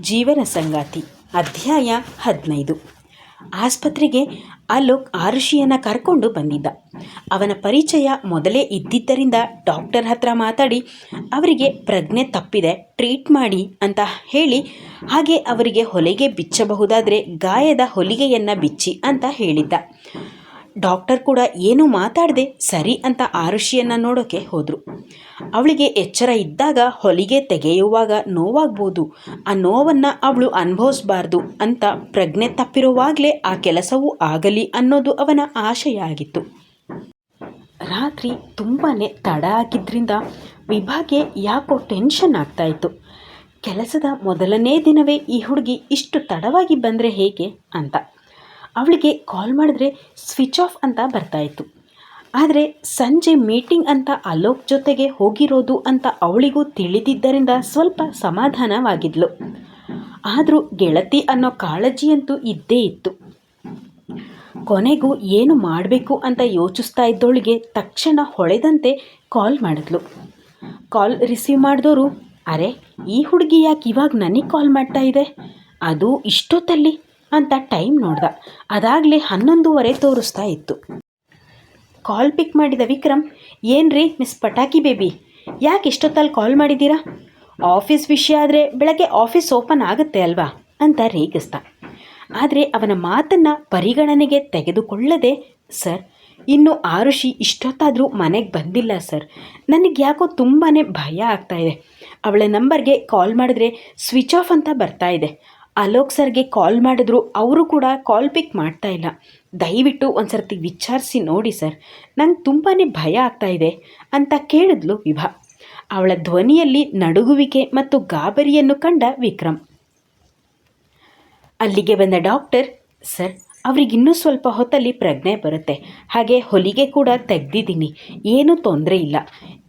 ಜೀವನ ಸಂಗಾತಿ, ಅಧ್ಯಾಯ ಹದಿನೈದು. ಆಸ್ಪತ್ರೆಗೆ ಅಲೋಕ್ ಆರುಷಿಯನ್ನು ಕರ್ಕೊಂಡು ಬಂದಿದ್ದ. ಅವನ ಪರಿಚಯ ಮೊದಲೇ ಇದ್ದಿದ್ದರಿಂದ ಡಾಕ್ಟರ್ ಹತ್ರ ಮಾತಾಡಿ, ಅವರಿಗೆ ಪ್ರಜ್ಞೆ ತಪ್ಪಿದೆ, ಟ್ರೀಟ್ ಮಾಡಿ ಅಂತ ಹೇಳಿ, ಹಾಗೆ ಅವರಿಗೆ ಹೊಲಿಗೆ ಬಿಚ್ಚಬಹುದಾದರೆ ಗಾಯದ ಹೊಲಿಗೆಯನ್ನು ಬಿಚ್ಚಿ ಅಂತ ಹೇಳಿದ್ದ. ಡಾಕ್ಟರ್ ಕೂಡ ಏನು ಮಾತಾಡದೆ ಸರಿ ಅಂತ ಆರುಷಿಯನ್ನು ನೋಡೋಕ್ಕೆ ಹೋದರು. ಅವಳಿಗೆ ಎಚ್ಚರ ಇದ್ದಾಗ ಹೊಲಿಗೆ ತೆಗೆಯುವಾಗ ನೋವಾಗ್ಬೋದು. ಆ ನೋವನ್ನು ಅವಳು ಅನುಭವಿಸ್ಬಾರ್ದು ಅಂತ ಪ್ರಜ್ಞೆ ತಪ್ಪಿರುವಾಗಲೇ ಆ ಕೆಲಸವೂ ಆಗಲಿ ಅನ್ನೋದು ಅವನ ಆಶಯ ಆಗಿತ್ತು ರಾತ್ರಿ ತುಂಬಾ ತಡ ಆಗಿದ್ದರಿಂದ ವಿಭಾಗೆ ಯಾಕೋ ಟೆನ್ಷನ್ ಆಗ್ತಾಯಿತ್ತು ಕೆಲಸದ ಮೊದಲನೇ ದಿನವೇ ಈ ಹುಡುಗಿ ಇಷ್ಟು ತಡವಾಗಿ ಬಂದರೆ ಹೇಗೆ ಅಂತ. ಅವಳಿಗೆ ಕಾಲ್ ಮಾಡಿದ್ರೆ ಸ್ವಿಚ್ ಆಫ್ ಅಂತ ಬರ್ತಾಯಿತ್ತು ಆದರೆ ಸಂಜೆ ಮೀಟಿಂಗ್ ಅಂತ ಅಲೋಕ್ ಜೊತೆಗೆ ಹೋಗಿರೋದು ಅಂತ ಅವಳಿಗೂ ತಿಳಿದಿದ್ದರಿಂದ ಸ್ವಲ್ಪ ಸಮಾಧಾನವಾಗಿದ್ಲು. ಆದರೂ ಗೆಳತಿ ಅನ್ನೋ ಕಾಳಜಿಯಂತೂ ಇದ್ದೇ ಇತ್ತು. ಕೊನೆಗೂ ಏನು ಮಾಡಬೇಕು ಅಂತ ಯೋಚಿಸ್ತಾ ಇದ್ದವಳಿಗೆ ತಕ್ಷಣ ಹೊಳೆದಂತೆ ಕಾಲ್ ಮಾಡಿದ್ಲು. ಕಾಲ್ ರಿಸೀವ್ ಮಾಡಿದವರು ಅರೆ, ಈ ಹುಡುಗಿ ಯಾಕೆ ಇವಾಗ ನನಗೆ ಕಾಲ್ ಮಾಡ್ತಾ ಇದೆ? ಅದು ಇಷ್ಟೊತ್ತಲ್ಲಿ ಅಂತ ಟೈಮ್ ನೋಡ್ದ. ಅದಾಗಲೇ ಹನ್ನೊಂದುವರೆ ತೋರಿಸ್ತಾ ಇತ್ತು. ಕಾಲ್ ಪಿಕ್ ಮಾಡಿದ ವಿಕ್ರಮ್, ಏನ್ರಿ ಮಿಸ್ ಪಟಾಕಿ ಬೇಬಿ, ಯಾಕೆ ಇಷ್ಟೊತ್ತಲ್ಲಿ ಕಾಲ್ ಮಾಡಿದ್ದೀರಾ? ಆಫೀಸ್ ವಿಷಯ ಆದರೆ ಬೆಳಗ್ಗೆ ಆಫೀಸ್ ಓಪನ್ ಆಗುತ್ತೆ ಅಲ್ವಾ? ಅಂತ ರೇಗಿಸ್ದ. ಆದರೆ ಅವನ ಮಾತನ್ನು ಪರಿಗಣನೆಗೆ ತೆಗೆದುಕೊಳ್ಳದೆ, ಸರ್, ಇನ್ನು ಆರುಷಿ ಇಷ್ಟೊತ್ತಾದರೂ ಮನೆಗೆ ಬಂದಿಲ್ಲ ಸರ್. ನನಗೆ ಯಾಕೋ ತುಂಬಾ ಭಯ ಆಗ್ತಾಯಿದೆ ಅವಳ ನಂಬರ್ಗೆ ಕಾಲ್ ಮಾಡಿದ್ರೆ ಸ್ವಿಚ್ ಆಫ್ ಅಂತ ಬರ್ತಾ ಇದೆ. ಅಲೋಕ್ ಸರ್ಗೆ ಕಾಲ್ ಮಾಡಿದ್ರು, ಅವರು ಕೂಡ ಕಾಲ್ ಪಿಕ್ ಮಾಡ್ತಾ ಇಲ್ಲ. ದಯವಿಟ್ಟು ಒಂದು ಸರ್ತಿ ವಿಚಾರಿಸಿ ನೋಡಿ ಸರ್. ನಂಗೆ ತುಂಬಾ ಭಯ ಆಗ್ತಾ ಇದೆ ಅಂತ ಕೇಳಿದ್ಲು ವಿಭಾ. ಅವಳ ಧ್ವನಿಯಲ್ಲಿ ನಡುಗುವಿಕೆ ಮತ್ತು ಗಾಬರಿಯನ್ನು ಕಂಡ ವಿಕ್ರಮ್ ಅಲ್ಲಿಗೆ ಬಂದ ಡಾಕ್ಟರ್, ಸರ್, ಅವ್ರಿಗಿನ್ನೂ ಸ್ವಲ್ಪ ಹೊತ್ತಲ್ಲಿ ಪ್ರಜ್ಞೆ ಬರುತ್ತೆ. ಹಾಗೆ ಹೊಲಿಗೆ ಕೂಡ ತೆಗ್ದಿದ್ದೀನಿ. ಏನೂ ತೊಂದರೆ ಇಲ್ಲ.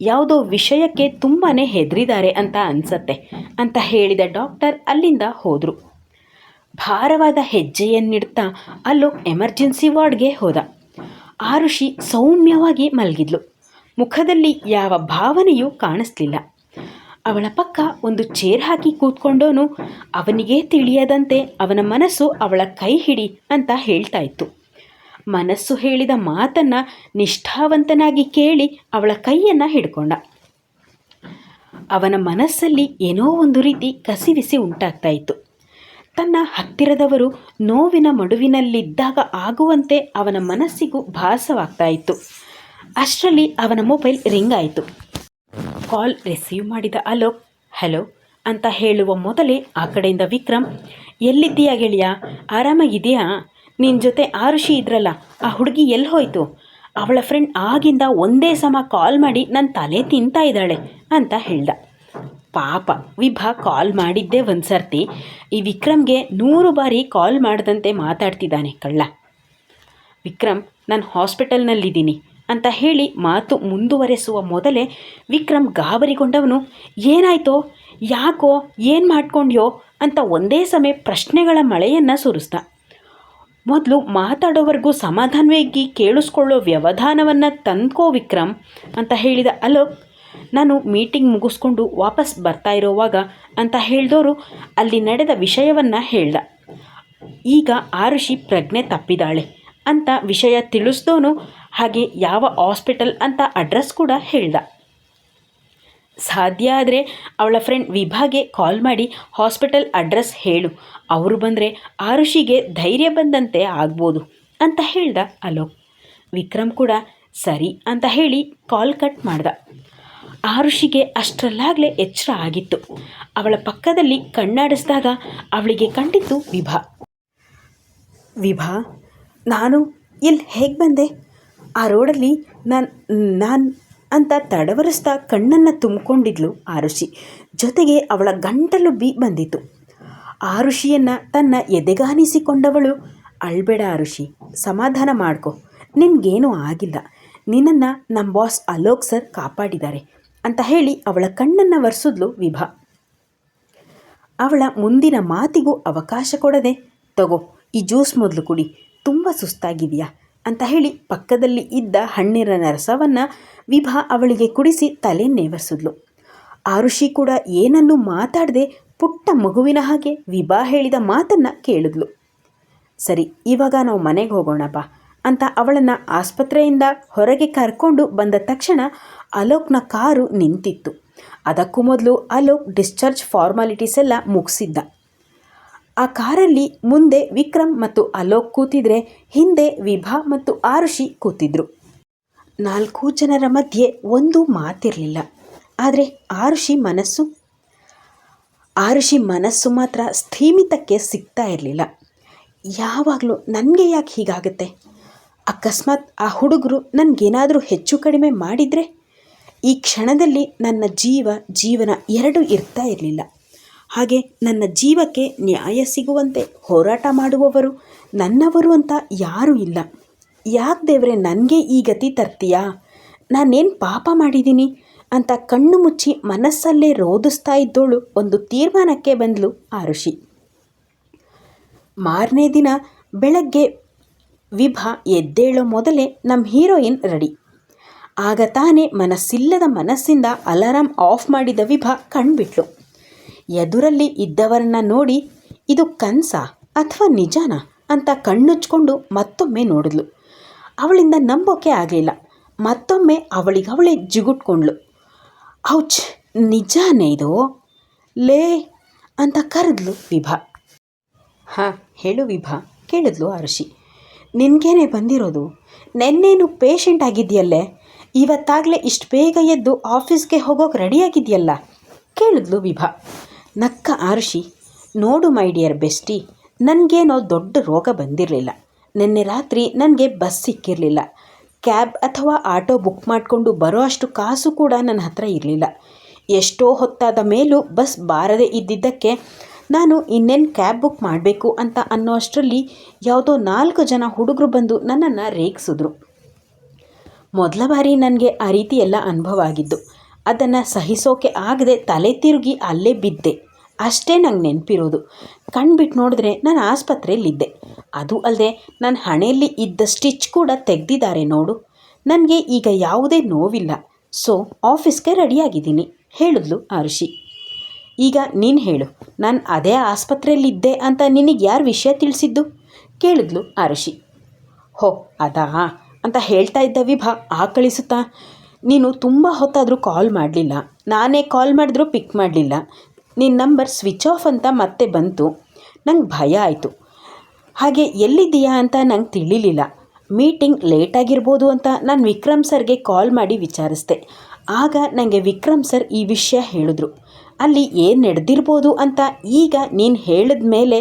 ಯಾವುದೋ ವಿಷಯಕ್ಕೆ ತುಂಬಾ ಹೆದರಿದ್ದಾರೆ ಅಂತ ಅನಿಸತ್ತೆ, ಅಂತ ಹೇಳಿದ ಡಾಕ್ಟರ್ ಅಲ್ಲಿಂದ ಹೋದರು. ಭಾರವಾದ ಹೆಜ್ಜೆಯನ್ನಿಡ್ತಾ ಅಲ್ಲೋ ಎಮರ್ಜೆನ್ಸಿ ವಾರ್ಡ್ಗೆ ಹೋದ. ಆರುಷಿ ಸೌಮ್ಯವಾಗಿ ಮಲಗಿದ್ಲು. ಮುಖದಲ್ಲಿ ಯಾವ ಭಾವನೆಯೂ ಕಾಣಿಸ್ಲಿಲ್ಲ. ಅವಳ ಪಕ್ಕ ಒಂದು ಚೇರ್ ಹಾಕಿ ಕೂತ್ಕೊಂಡೋನು ಅವನಿಗೇ ತಿಳಿಯದಂತೆ ಅವನ ಮನಸ್ಸು ಅವಳ ಕೈ ಹಿಡಿ ಅಂತ ಹೇಳ್ತಾ ಇತ್ತು. ಮನಸ್ಸು ಹೇಳಿದ ಮಾತನ್ನು ನಿಷ್ಠಾವಂತನಾಗಿ ಕೇಳಿ ಅವಳ ಕೈಯನ್ನು ಹಿಡ್ಕೊಂಡ. ಅವನ ಮನಸ್ಸಲ್ಲಿ ಏನೋ ಒಂದು ರೀತಿ ಕಸಿವಿಸಿ ಉಂಟಾಗ್ತಾ ಇತ್ತು. ತನ್ನ ಹತ್ತಿರದವರು ನೋವಿನ ಮಡುವಿನಲ್ಲಿದ್ದಾಗ ಆಗುವಂತೆ ಅವನ ಮನಸ್ಸಿಗೂ ಭಾಸವಾಗ್ತಾ ಇತ್ತು ಅಷ್ಟರಲ್ಲಿ ಅವನ ಮೊಬೈಲ್ ರಿಂಗ್ ಆಯಿತು. ಕಾಲ್ ರಿಸೀವ್ ಮಾಡಿದ ಅಲೋಕ್ ಹಲೋ ಅಂತ ಹೇಳುವ ಮೊದಲೇ ಆ ಕಡೆಯಿಂದ ವಿಕ್ರಮ್, ಎಲ್ಲಿದ್ದೀಯಾ ಗೆಳೆಯ ಆರಾಮಾಗಿದೆಯಾ ನಿನ್ನ ಜೊತೆ ಆರುಷಿ ಇದ್ರಲ್ಲ, ಆ ಹುಡುಗಿ ಎಲ್ಲಿ ಹೋಯ್ತು? ಅವಳ ಫ್ರೆಂಡ್ ಆಗಿಂದ ಒಂದೇ ಸಮ ಕಾಲ್ ಮಾಡಿ ನನ್ನ ತಲೆ ತಿಂತಾ ಇದ್ದಾಳೆ ಅಂತ ಹೇಳ್ದ. ಪಾಪ. ವಿಭಾ ಕಾಲ್ ಮಾಡಿದ್ದೇ ಒಂದು ಸರ್ತಿ ಈ ವಿಕ್ರಮ್ಗೆ ನೂರು ಬಾರಿ ಕಾಲ್ ಮಾಡದಂತೆ ಮಾತಾಡ್ತಿದ್ದಾನೆ ಕಳ್ಳ. ವಿಕ್ರಮ್, ನಾನು ಹಾಸ್ಪಿಟಲ್ನಲ್ಲಿದ್ದೀನಿ ಅಂತ ಹೇಳಿ ಮಾತು ಮುಂದುವರೆಸುವ ಮೊದಲೇ ವಿಕ್ರಮ್ ಗಾಬರಿಗೊಂಡವನು, ಏನಾಯ್ತೋ? ಯಾಕೋ? ಏನು ಮಾಡ್ಕೊಂಡ್ಯೋ? ಅಂತ ಒಂದೇ ಸಮಯ ಪ್ರಶ್ನೆಗಳ ಮಳೆಯನ್ನು ಸುರಿಸ್ದ. ಮೊದಲು ಮಾತಾಡೋವರೆಗೂ ಸಮಾಧಾನವಾಗಿ ಕೇಳಿಸ್ಕೊಳ್ಳೋ ವ್ಯವಧಾನವನ್ನು ತಂದ್ಕೋ ವಿಕ್ರಮ್ ಅಂತ ಹೇಳಿದ ಅಲೋಕ್ ನಾನು ಮೀಟಿಂಗ್ ಮುಗಿಸ್ಕೊಂಡು ವಾಪಸ್ ಬರ್ತಾ ಇರೋವಾಗ ಅಂತ ಹೇಳಿದವರು ಅಲ್ಲಿ ನಡೆದ ವಿಷಯವನ್ನು ಹೇಳ್ದ. ಈಗ ಆರುಷಿ ಪ್ರಜ್ಞೆ ತಪ್ಪಿದಾಳೆ ಅಂತ ವಿಷಯ ತಿಳಿಸ್ದವನು ಹಾಗೆ ಯಾವ ಹಾಸ್ಪಿಟಲ್ ಅಂತ ಅಡ್ರೆಸ್ ಕೂಡ ಹೇಳ್ದ. ಸಾಧ್ಯ ಆದರೆ ಅವಳ ಫ್ರೆಂಡ್ ವಿಭಾಗೆ ಕಾಲ್ ಮಾಡಿ ಹಾಸ್ಪಿಟಲ್ ಅಡ್ರೆಸ್ ಹೇಳು, ಅವರು ಬಂದರೆ ಆರುಷಿಗೆ ಧೈರ್ಯ ಬಂದಂತೆ ಆಗ್ಬೋದು ಅಂತ ಹೇಳ್ದ ಅಲೋಕ್. ವಿಕ್ರಮ್ ಕೂಡ ಸರಿ ಅಂತ ಹೇಳಿ ಕಾಲ್ ಕಟ್ ಮಾಡ್ದ. ಆರುಷಿಗೆ ಅಷ್ಟರಲ್ಲಾಗಲೇ ಎಚ್ಚರ ಆಗಿತ್ತು. ಅವಳ ಪಕ್ಕದಲ್ಲಿ ಕಣ್ಣಾಡಿಸಿದಾಗ ಅವಳಿಗೆ ಕಂಡಿತ್ತು ವಿಭಾ. ವಿಭಾ, ನಾನು ಇಲ್ಲಿ ಹೇಗೆ ಬಂದೆ? ಆ ರೋಡಲ್ಲಿ ನಾನು ನಾನು ಅಂತ ತಡವರಿಸ್ತಾ ಕಣ್ಣನ್ನು ತುಂಬಿಕೊಂಡಿದ್ಲು ಆರುಷಿ ಜೊತೆಗೆ ಅವಳ ಗಂಟಲು ಬಿ ಬಂದಿತ್ತು. ಆರುಷಿಯನ್ನು ತನ್ನ ಎದೆಗಾನಿಸಿಕೊಂಡವಳು ಅಳ್ಬೇಡ ಆರುಷಿ ಸಮಾಧಾನ ಮಾಡ್ಕೊ. ನಿನಗೇನೂ ಆಗಿಲ್ಲ. ನಿನ್ನನ್ನು ನಮ್ಮ ಬಾಸ್ ಅಲೋಕ್ ಸರ್ ಕಾಪಾಡಿದ್ದಾರೆ. ಅಂತ ಹೇಳಿ ಅವಳ ಕಣ್ಣನ್ನು ಒರೆಸಿದ್ಲು ವಿಭಾ. ಅವಳ ಮುಂದಿನ ಮಾತಿಗೂ ಅವಕಾಶ ಕೊಡದೆ, ತಗೋ, ಈ ಜ್ಯೂಸ್ ಮೊದಲು ಕುಡಿ, ತುಂಬ ಸುಸ್ತಾಗಿದೆಯಾ? ಅಂತ ಹೇಳಿ ಪಕ್ಕದಲ್ಲಿ ಇದ್ದ ಹಣ್ಣಿನ ರಸವನ್ನು ವಿಭಾ ಅವಳಿಗೆ ಕುಡಿಸಿ ತಲೆ ನೇವರಿಸಿದ್ಲು. ಆರುಷಿ ಕೂಡ ಏನನ್ನೂ ಮಾತಾಡದೆ ಪುಟ್ಟ ಮಗುವಿನ ಹಾಗೆ ವಿಭಾ ಹೇಳಿದ ಮಾತನ್ನು ಕೇಳಿದ್ಲು. ಸರಿ, ಇವಾಗ ನಾವು ಮನೆಗೆ ಹೋಗೋಣಪ್ಪ ಅಂತ ಅವಳನ್ನು ಆಸ್ಪತ್ರೆಯಿಂದ ಹೊರಗೆ ಕರ್ಕೊಂಡು ಬಂದ ತಕ್ಷಣ ಅಲೋಕ್ನ ಕಾರು ನಿಂತಿತ್ತು. ಅದಕ್ಕೂ ಮೊದಲು ಅಲೋಕ್ ಡಿಸ್ಚಾರ್ಜ್ ಫಾರ್ಮಾಲಿಟೀಸ್ ಎಲ್ಲ ಮುಗಿಸಿದ್ದ. ಆ ಕಾರಲ್ಲಿ ಮುಂದೆ ವಿಕ್ರಮ್ ಮತ್ತು ಅಲೋಕ್ ಕೂತಿದ್ರೆ ಹಿಂದೆ ವಿಭಾ ಮತ್ತು ಆರುಷಿ ಕೂತಿದ್ರು. ನಾಲ್ಕು ಜನರ ಮಧ್ಯೆ ಒಂದು ಮಾತಿರಲಿಲ್ಲ. ಆದರೆ ಆರುಷಿ ಮನಸ್ಸು? ಆರುಷಿ ಮನಸ್ಸು ಮಾತ್ರ ಸ್ಥೀಮಿತಕ್ಕೆ ಸಿಗ್ತಾ ಇರಲಿಲ್ಲ. ಯಾವಾಗಲೂ ನನಗೆ ಯಾಕೆ ಹೀಗಾಗುತ್ತೆ? ಅಕಸ್ಮಾತ್ ಆ ಹುಡುಗರು ನನಗೇನಾದರೂ ಹೆಚ್ಚು ಕಡಿಮೆ ಮಾಡಿದರೆ? ಈ ಕ್ಷಣದಲ್ಲಿ ನನ್ನ ಜೀವ, ಜೀವನ ಎರಡೂ ಇರ್ತಾ ಇರಲಿಲ್ಲ. ಹಾಗೆ ನನ್ನ ಜೀವಕ್ಕೆ ನ್ಯಾಯ ಸಿಗುವಂತೆ ಹೋರಾಟ ಮಾಡುವವರು ನನ್ನವರು ಅಂತ ಯಾರೂ ಇಲ್ಲ. ಯಾಕೆ ದೇವರೇ ನನಗೆ ಈ ಗತಿ ತರ್ತೀಯಾ? ನಾನೇನು ಪಾಪ ಮಾಡಿದ್ದೀನಿ ಅಂತ ಕಣ್ಣು ಮುಚ್ಚಿ ಮನಸ್ಸಲ್ಲೇ ರೋಧಿಸ್ತಾ ಇದ್ದೋಳು ಒಂದು ತೀರ್ಮಾನಕ್ಕೆ ಬಂದಳು ಋಷಿ. ಮಾರನೇ ದಿನ ಬೆಳಗ್ಗೆ ವಿಭಾ ಎದ್ದೇಳೋ ಮೊದಲೇ ನಮ್ಮ ಹೀರೋಯಿನ್ ರೆಡಿ. ಆಗ ತಾನೇ ಮನಸ್ಸಿಲ್ಲದ ಮನಸ್ಸಿಂದ ಅಲಾರಾಂ ಆಫ್ ಮಾಡಿದ ವಿಭಾ ಕಣ್ಬಿಟ್ಲು. ಎದುರಲ್ಲಿ ಇದ್ದವರನ್ನ ನೋಡಿ, ಇದು ಕನಸ ಅಥವಾ ನಿಜಾನ ಅಂತ ಕಣ್ಣುಚ್ಕೊಂಡು ಮತ್ತೊಮ್ಮೆ ನೋಡಿದ್ಲು. ಅವಳಿಂದ ನಂಬೋಕೆ ಆಗಲಿಲ್ಲ. ಮತ್ತೊಮ್ಮೆ ಅವಳಿಗವಳೆ ಜಿಗುಟ್ಕೊಂಡ್ಳು. ಔಚ್, ನಿಜಾನೇ ಇದು? ಲೇ ಅಂತ ಕರೆದ್ಲು ವಿಭಾ. ಹಾಂ, ಹೇಳು ವಿಭಾ ಕೇಳಿದ್ಲು ಅರ್ಷಿ ನಿನಗೇನೆ ಬಂದಿರೋದು? ನೆನ್ನೇನು ಪೇಷಂಟ್ ಆಗಿದೆಯಲ್ಲೇ ಇವತ್ತಾಗಲೇ ಇಷ್ಟು ಬೇಗ ಎದ್ದು ಆಫೀಸ್ಗೆ ಹೋಗೋಕೆ ರೆಡಿಯಾಗಿದೆಯಲ್ಲ? ಕೇಳಿದ್ಲು ವಿಭಾ. ನಕ್ಕ ಆರುಷಿ, ನೋಡು ಮೈ ಡಿಯರ್ ಬೆಸ್ಟಿ, ನನಗೇನೋ ದೊಡ್ಡ ರೋಗ ಬಂದಿರಲಿಲ್ಲ. ನಿನ್ನೆ ರಾತ್ರಿ ನನಗೆ ಬಸ್ ಸಿಕ್ಕಿರಲಿಲ್ಲ. ಕ್ಯಾಬ್ ಅಥವಾ ಆಟೋ ಬುಕ್ ಮಾಡಿಕೊಂಡು ಬರೋ ಅಷ್ಟು ಕಾಸು ಕೂಡ ನನ್ನ ಹತ್ರ ಇರಲಿಲ್ಲ. ಎಷ್ಟೋ ಹೊತ್ತಾದ ಮೇಲೂ ಬಸ್ ಬಾರದೇ ಇದ್ದಿದ್ದಕ್ಕೆ ನಾನು ಇನ್ನೇನು ಕ್ಯಾಬ್ ಬುಕ್ ಮಾಡಬೇಕು ಅಂತ ಅನ್ನೋ ಅಷ್ಟರಲ್ಲಿ ಯಾವುದೋ ನಾಲ್ಕು ಜನ ಹುಡುಗರು ಬಂದು ನನ್ನನ್ನು ರೇಗಿಸಿದ್ರು. ಮೊದಲ ಬಾರಿ ನನಗೆ ಆ ರೀತಿ ಎಲ್ಲ ಅನುಭವ ಆಗಿದ್ದು. ಅದನ್ನು ಸಹಿಸೋಕೆ ಆಗದೆ ತಲೆ ತಿರುಗಿ ಅಲ್ಲೇ ಬಿದ್ದೆ. ಅಷ್ಟೇ ನಂಗೆ ನೆನಪಿರೋದು. ಕಣ್ಬಿಟ್ಟು ನೋಡಿದ್ರೆ ನಾನು ಆಸ್ಪತ್ರೆಯಲ್ಲಿದ್ದೆ. ಅದು ಅಲ್ಲದೆ ನನ್ನ ಹಣೆಯಲ್ಲಿ ಇದ್ದ ಸ್ಟಿಚ್ ಕೂಡ ತೆಗೆದಿದ್ದಾರೆ ನೋಡು. ನನಗೆ ಈಗ ಯಾವುದೇ ನೋವಿಲ್ಲ. ಸೊ, ಆಫೀಸ್ಗೆ ರೆಡಿಯಾಗಿದ್ದೀನಿ. ಹೇಳಿದ್ಲು ಆರುಷಿ ಈಗ ನೀನು ಹೇಳು. ನಾನು ಅದೇ ಆಸ್ಪತ್ರೆಯಲ್ಲಿದ್ದೆ ಅಂತ ನಿನಗೆ ಯಾರು ವಿಷಯ ತಿಳಿಸಿದ್ದು? ಕೇಳಿದ್ಲು ಆರುಷಿ ಹೋ, ಅದಾ? ಅಂತ ಹೇಳ್ತಾ ಇದ್ದ ವಿಭಾ ಆಕಳಿಸುತ್ತಾ, ನೀನು ತುಂಬ ಹೊತ್ತಾದರೂ ಕಾಲ್ ಮಾಡಲಿಲ್ಲ. ನಾನೇ ಕಾಲ್ ಮಾಡಿದ್ರೂ ಪಿಕ್ ಮಾಡಲಿಲ್ಲ. ನಿನ್ನ ನಂಬರ್ ಸ್ವಿಚ್ ಆಫ್ ಅಂತ ಮತ್ತೆ ಬಂತು. ನಂಗೆ ಭಯ ಆಯಿತು. ಹಾಗೆ ಎಲ್ಲಿದ್ದೀಯಾ ಅಂತ ನಂಗೆ ತಿಳಿಲಿಲ್ಲ. ಮೀಟಿಂಗ್ ಲೇಟ್ ಆಗಿರ್ಬೋದು ಅಂತ ನಾನು ವಿಕ್ರಮ್ ಸರ್ಗೆ ಕಾಲ್ ಮಾಡಿ ವಿಚಾರಿಸ್ದೆ. ಆಗ ನನಗೆ ವಿಕ್ರಮ್ ಸರ್ ಈ ವಿಷಯ ಹೇಳಿದ್ರು. ಅಲ್ಲಿ ಏನು ನಡೆದಿರ್ಬೋದು ಅಂತ ಈಗ ನೀನು ಹೇಳಿದ ಮೇಲೆ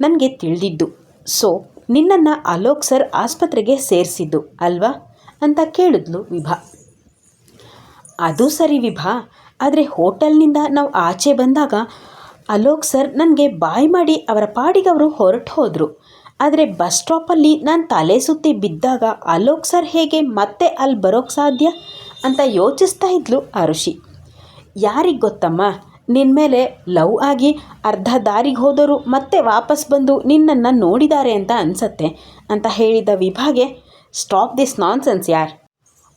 ನನಗೆ ತಿಳಿದಿದ್ದು. ಸೊ ನಿನ್ನನ್ನು ಅಲೋಕ್ ಸರ್ ಆಸ್ಪತ್ರೆಗೆ ಸೇರಿಸಿದ್ದು ಅಲ್ವಾ? ಅಂತ ಕೇಳಿದ್ಲು ವಿಭಾ. ಅದು ಸರಿ ವಿಭಾ, ಆದರೆ ಹೋಟೆಲ್ನಿಂದ ನಾವು ಆಚೆ ಬಂದಾಗ ಅಲೋಕ್ ಸರ್ ನನಗೆ ಬಾಯ್ ಮಾಡಿ ಅವರ ಪಾಡಿಗೆ ಅವರು ಹೊರಟು ಹೋದರು. ಆದರೆ ಬಸ್ ಸ್ಟಾಪಲ್ಲಿ ನಾನು ತಲೆ ಸುತ್ತಿ ಬಿದ್ದಾಗ ಅಲೋಕ್ ಸರ್ ಹೇಗೆ ಮತ್ತೆ ಅಲ್ಲಿ ಬರೋಕ್ಕೆ ಸಾಧ್ಯ? ಅಂತ ಯೋಚಿಸ್ತಾ ಇದ್ಲು ಆರುಷಿ. ಯಾರಿಗೆ ಗೊತ್ತಮ್ಮ? ನಿನ್ನ ಮೇಲೆ ಲವ್ ಆಗಿ ಅರ್ಧ ದಾರಿಗೆ ಹೋದವರು ಮತ್ತೆ ವಾಪಸ್ ಬಂದು ನಿನ್ನನ್ನು ನೋಡಿದ್ದಾರೆ ಅಂತ ಅನಿಸತ್ತೆ ಅಂತ ಹೇಳಿದ ವಿಭಾಗೆ, ಸ್ಟಾಪ್ ದಿಸ್ ನಾನ್ಸೆನ್ಸ್ ಯಾರ್?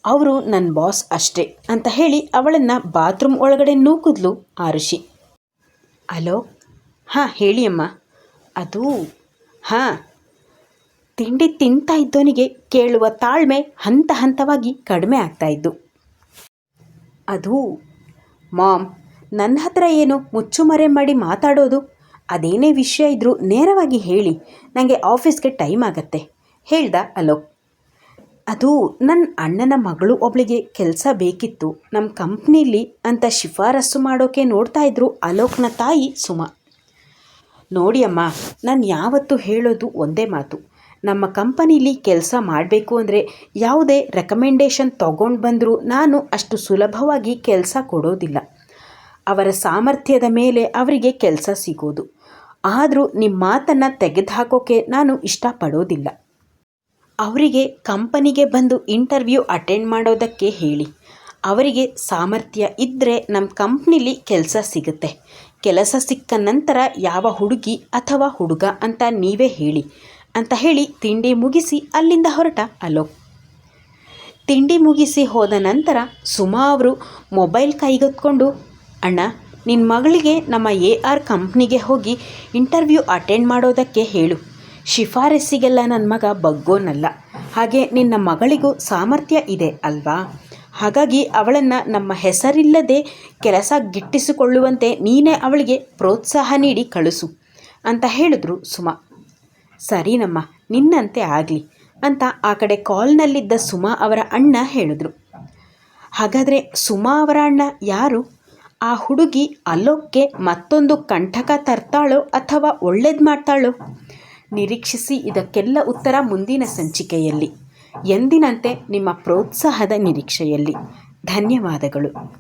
ಅವರು ನನ್ನ ಬಾಸ್ ಅಷ್ಟೇ ಅಂತ ಹೇಳಿ ಅವಳನ್ನು ಬಾತ್ರೂಮ್ ಒಳಗಡೆ ನೂಕಿದ್ಲು ಆರುಷಿ ಅಲೋ ಹಾಂ, ಹೇಳಿ ಅಮ್ಮ. ಅದು, ಹಾಂ. ತಿಂಡಿ ತಿಂತಾ ಇದ್ದವನಿಗೆ ಕೇಳುವ ತಾಳ್ಮೆ ಹಂತ ಹಂತವಾಗಿ ಕಡಿಮೆ ಆಗ್ತಾ ಇದ್ದು. ಅದು, ಮಾಮ್ ನನ್ನ ಹತ್ರ ಏನು ಮುಚ್ಚುಮರೆ ಮಾಡಿ ಮಾತಾಡೋದು? ಅದೇನೇ ವಿಷಯ ಇದ್ದರೂ ನೇರವಾಗಿ ಹೇಳಿ. ನನಗೆ ಆಫೀಸ್ಗೆ ಟೈಮ್ ಆಗತ್ತೆ. ಹೇಳ್ದ ಅಲೋಕ್. ಅದು ನನ್ನ ಅಣ್ಣನ ಮಗಳು ಒಬ್ಳಿಗೆ ಕೆಲಸ ಬೇಕಿತ್ತು. ನಮ್ಮ ಕಂಪ್ನಿಲಿ ಅಂತ ಶಿಫಾರಸ್ಸು ಮಾಡೋಕೆ ನೋಡ್ತಾ ಇದ್ರು ಅಲೋಕ್ನ ತಾಯಿ ಸುಮಾ. ನೋಡಿ ಅಮ್ಮ, ನಾನು ಯಾವತ್ತೂ ಹೇಳೋದು ಒಂದೇ ಮಾತು. ನಮ್ಮ ಕಂಪನೀಲಿ ಕೆಲಸ ಮಾಡಬೇಕು ಅಂದರೆ ಯಾವುದೇ ರೆಕಮೆಂಡೇಷನ್ ತಗೊಂಡು ಬಂದರೂ ನಾನು ಅಷ್ಟು ಸುಲಭವಾಗಿ ಕೆಲಸ ಕೊಡೋದಿಲ್ಲ. ಅವರ ಸಾಮರ್ಥ್ಯದ ಮೇಲೆ ಅವರಿಗೆ ಕೆಲಸ ಸಿಗೋದು ಆದರೂ ನಿಮ್ಮ ಮಾತನ್ನು ತೆಗೆದುಹಾಕೋಕೆ ನಾನು ಇಷ್ಟಪಡೋದಿಲ್ಲ. ಅವರಿಗೆ ಕಂಪನಿಗೆ ಬಂದು ಇಂಟರ್ವ್ಯೂ ಅಟೆಂಡ್ ಮಾಡೋದಕ್ಕೆ ಹೇಳಿ. ಅವರಿಗೆ ಸಾಮರ್ಥ್ಯ ಇದ್ದರೆ ನಮ್ಮ ಕಂಪ್ನಿಲಿ ಕೆಲಸ ಸಿಗುತ್ತೆ. ಕೆಲಸ ಸಿಕ್ಕ ನಂತರ ಯಾವ ಹುಡುಗಿ ಅಥವಾ ಹುಡುಗ ಅಂತ ನೀವೇ ಹೇಳಿ ಅಂತ ಹೇಳಿ ತಿಂಡಿ ಮುಗಿಸಿ ಅಲ್ಲಿಂದ ಹೊರಟ ಅಲೋಕ್ ತಿಂಡಿ ಮುಗಿಸಿ ಹೋದ ನಂತರ ಸುಮಾ ಅವರು ಮೊಬೈಲ್ ಕೈಗೆತ್ಕೊಂಡು ಅಣ್ಣ ನಿನ್ನ ಮಗಳಿಗೆ ನಮ್ಮ ಎ ಆರ್ ಕಂಪ್ನಿಗೆ ಹೋಗಿ ಇಂಟರ್ವ್ಯೂ ಅಟೆಂಡ್ ಮಾಡೋದಕ್ಕೆ ಹೇಳು. ಶಿಫಾರಸ್ಸಿಗೆಲ್ಲ ನನ್ನ ಮಗ ಬಗ್ಗೋನಲ್ಲ. ಹಾಗೆ ನಿನ್ನ ಮಗಳಿಗೂ ಸಾಮರ್ಥ್ಯ ಇದೆ ಅಲ್ವಾ? ಹಾಗಾಗಿ ಅವಳನ್ನು ನಮ್ಮ ಹೆಸರಿಲ್ಲದೆ ಕೆಲಸ ಗಿಟ್ಟಿಸಿಕೊಳ್ಳುವಂತೆ ನೀನೇ ಅವಳಿಗೆ ಪ್ರೋತ್ಸಾಹ ನೀಡಿ ಕಳಿಸು, ಅಂತ ಹೇಳಿದ್ರು ಸುಮಾ. ಸರಿನಮ್ಮ ನಿನ್ನಂತೆ ಆಗಲಿ, ಅಂತ ಆ ಕಡೆ ಕಾಲ್ನಲ್ಲಿದ್ದ ಸುಮಾ ಅವರ ಅಣ್ಣ ಹೇಳಿದ್ರು. ಹಾಗಾದರೆ ಸುಮಾ ಅವರ ಅಣ್ಣ ಯಾರು? ಆ ಹುಡುಗಿ ಅಲೋಕ್ಗೆ ಮತ್ತೊಂದು ಕಂಠಕ ತರ್ತಾಳೋ ಅಥವಾ ಒಳ್ಳೇದು ಮಾಡ್ತಾಳೋ? ನಿರೀಕ್ಷಿಸಿ ಇದಕ್ಕೆಲ್ಲ ಉತ್ತರ ಮುಂದಿನ ಸಂಚಿಕೆಯಲ್ಲಿ. ಎಂದಿನಂತೆ ನಿಮ್ಮ ಪ್ರೋತ್ಸಾಹದ ನಿರೀಕ್ಷೆಯಲ್ಲಿ. ಧನ್ಯವಾದಗಳು.